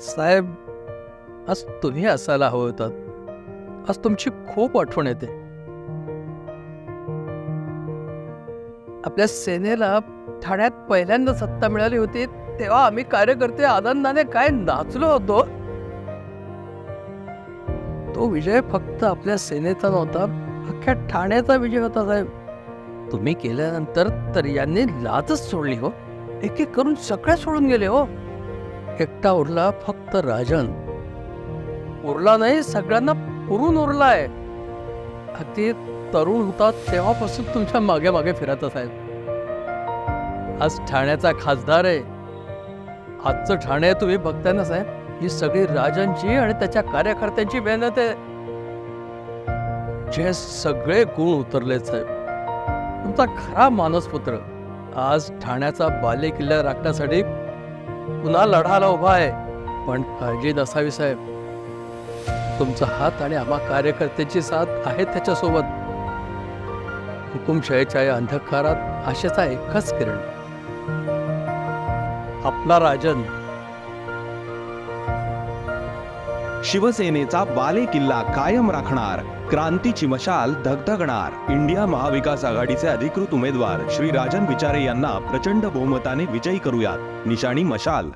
साहेब आज तुम्ही असायला हवं होतात आज तुमची खूप आठवण येते. आपल्या सेनेला ठाण्यात पहिल्यांदा सत्ता मिळाली होती तेव्हा आम्ही कार्यकर्ते आनंदाने काय नाचलो होतो? तो विजय फक्त आपल्या सेनेचा नव्हता अख्ख्या ठाण्याचा विजय होता साहेब. तुम्ही केल्यानंतर तर यांनी लाजच सोडली हो. एक एक करून सगळ्या सोडून गेले हो. एकटा उरला फक्त राजन. उरला नाही सगळ्यांना पुरून उरलाय. अगदी तरुण होता तेव्हापासून तुमच्या मागे मागे फिरत साहेब आज ठाण्याचा खासदार आहे. आजचं ठाणे तुम्ही बघताय ना साहेब ही सगळी राजांची आणि त्याच्या कार्यकर्त्यांची मेहनत आहे. जे सगळे गुण उतरले साहेब. तुमचा खरा मानसपुत्र. आज ठाण्याचा बालेकिल्ला राखण्यासाठी पुन्हा लढायला उभा आहे. पण काळजी नसावी साहेब. तुमचा हात आणि आम्हा कार्यकर्त्याची साथ आहे त्याच्यासोबत. हुकुमशाहीच्या या अंधकारात आशेचा एकच किरण. आपला राजन शिवसेनेचा बाले किल्ला कायम राखणार क्रांतीची मशाल धगधगणार. इंडिया महाविकास आघाडीचे अधिकृत उमेदवार श्री राजन विचारे यांना प्रचंड बहुमताने विजयी करूयात. निशाणी मशाल